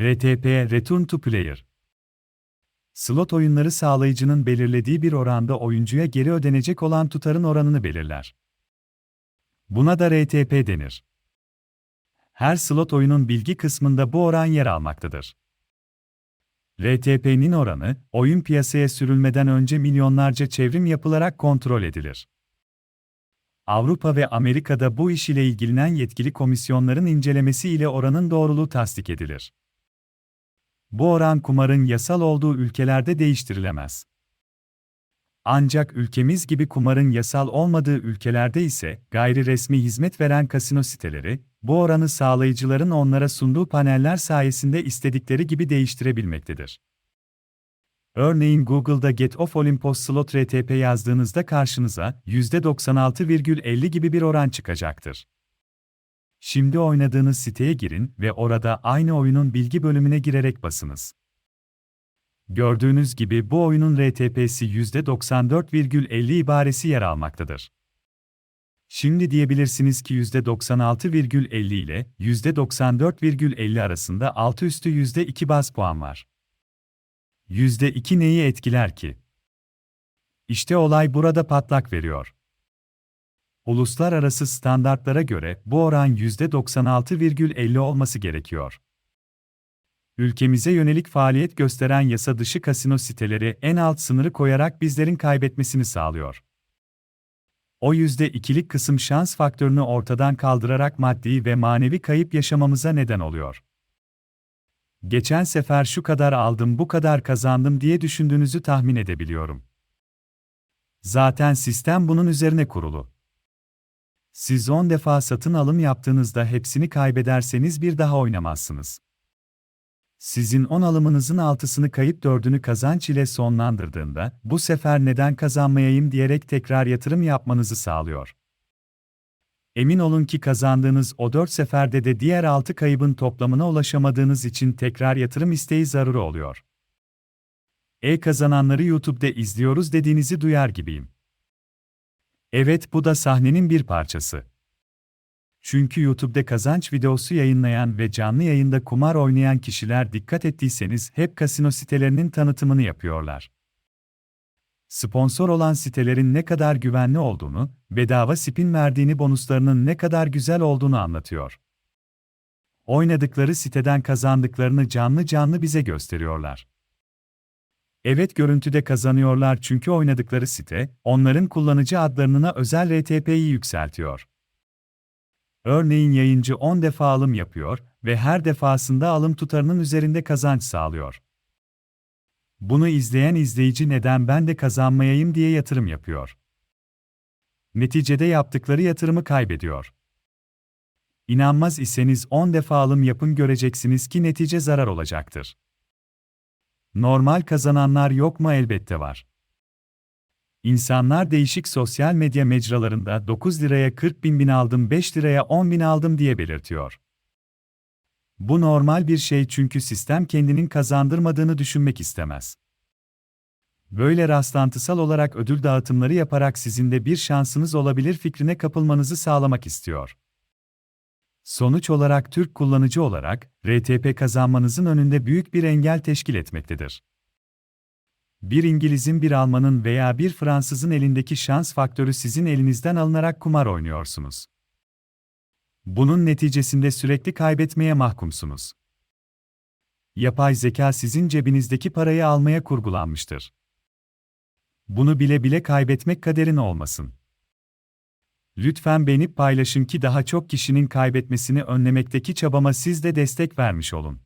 RTP Return to Player Slot oyunları sağlayıcının belirlediği bir oranda oyuncuya geri ödenecek olan tutarın oranını belirler. Buna da RTP denir. Her slot oyunun bilgi kısmında bu oran yer almaktadır. RTP'nin oranı, oyun piyasaya sürülmeden önce milyonlarca çevrim yapılarak kontrol edilir. Avrupa ve Amerika'da bu iş ile ilgilenen yetkili komisyonların incelemesi ile oranın doğruluğu tasdik edilir. Bu oran kumarın yasal olduğu ülkelerde değiştirilemez. Ancak ülkemiz gibi kumarın yasal olmadığı ülkelerde ise gayri resmi hizmet veren kasino siteleri, bu oranı sağlayıcıların onlara sunduğu paneller sayesinde istedikleri gibi değiştirebilmektedir. Örneğin Google'da Get Off Olympus Slot RTP yazdığınızda karşınıza %96,50 gibi bir oran çıkacaktır. Şimdi oynadığınız siteye girin ve orada aynı oyunun bilgi bölümüne girerek basınız. Gördüğünüz gibi bu oyunun RTP'si %94,50 ibaresi yer almaktadır. Şimdi diyebilirsiniz ki %96,50 ile %94,50 arasında altı üstü %2 baz puan var. %2 neyi etkiler ki? İşte olay burada patlak veriyor. Uluslararası standartlara göre bu oran %96,50 olması gerekiyor. Ülkemize yönelik faaliyet gösteren yasa dışı kasino siteleri en alt sınırı koyarak bizlerin kaybetmesini sağlıyor. O %2'lik kısım şans faktörünü ortadan kaldırarak maddi ve manevi kayıp yaşamamıza neden oluyor. Geçen sefer şu kadar aldım, bu kadar kazandım diye düşündüğünüzü tahmin edebiliyorum. Zaten sistem bunun üzerine kurulu. Siz 10 defa satın alım yaptığınızda hepsini kaybederseniz bir daha oynamazsınız. Sizin 10 alımınızın altısını kayıp dördünü kazanç ile sonlandırdığında, bu sefer neden kazanmayayım diyerek tekrar yatırım yapmanızı sağlıyor. Emin olun ki kazandığınız o 4 seferde de diğer 6 kaybın toplamına ulaşamadığınız için tekrar yatırım isteği zaruri oluyor. E kazananları YouTube'da izliyoruz dediğinizi duyar gibiyim. Evet bu da sahnenin bir parçası. Çünkü YouTube'da kazanç videosu yayınlayan ve canlı yayında kumar oynayan kişiler dikkat ettiyseniz hep kasino sitelerinin tanıtımını yapıyorlar. Sponsor olan sitelerin ne kadar güvenli olduğunu, bedava spin verdiğini bonuslarının ne kadar güzel olduğunu anlatıyor. Oynadıkları siteden kazandıklarını canlı canlı bize gösteriyorlar. Evet görüntüde kazanıyorlar çünkü oynadıkları site, onların kullanıcı adlarına özel RTP'yi yükseltiyor. Örneğin yayıncı 10 defa alım yapıyor ve her defasında alım tutarının üzerinde kazanç sağlıyor. Bunu izleyen izleyici neden ben de kazanmayayım diye yatırım yapıyor. Neticede yaptıkları yatırımı kaybediyor. İnanmaz iseniz 10 defa alım yapın göreceksiniz ki netice zarar olacaktır. Normal kazananlar yok mu elbette var. İnsanlar değişik sosyal medya mecralarında 9 liraya 40 bin bin aldım 5 liraya 10 bin aldım diye belirtiyor. Bu normal bir şey çünkü sistem kendinin kazandırmadığını düşünmek istemez. Böyle rastlantısal olarak ödül dağıtımları yaparak sizin de bir şansınız olabilir fikrine kapılmanızı sağlamak istiyor. Sonuç olarak Türk kullanıcı olarak, RTP kazanmanızın önünde büyük bir engel teşkil etmektedir. Bir İngiliz'in, bir Alman'ın veya bir Fransız'ın elindeki şans faktörü sizin elinizden alınarak kumar oynuyorsunuz. Bunun neticesinde sürekli kaybetmeye mahkumsunuz. Yapay zeka sizin cebinizdeki parayı almaya kurgulanmıştır. Bunu bile bile kaybetmek kaderin olmasın. Lütfen beğenip paylaşın ki daha çok kişinin kaybetmesini önlemekteki çabama siz de destek vermiş olun.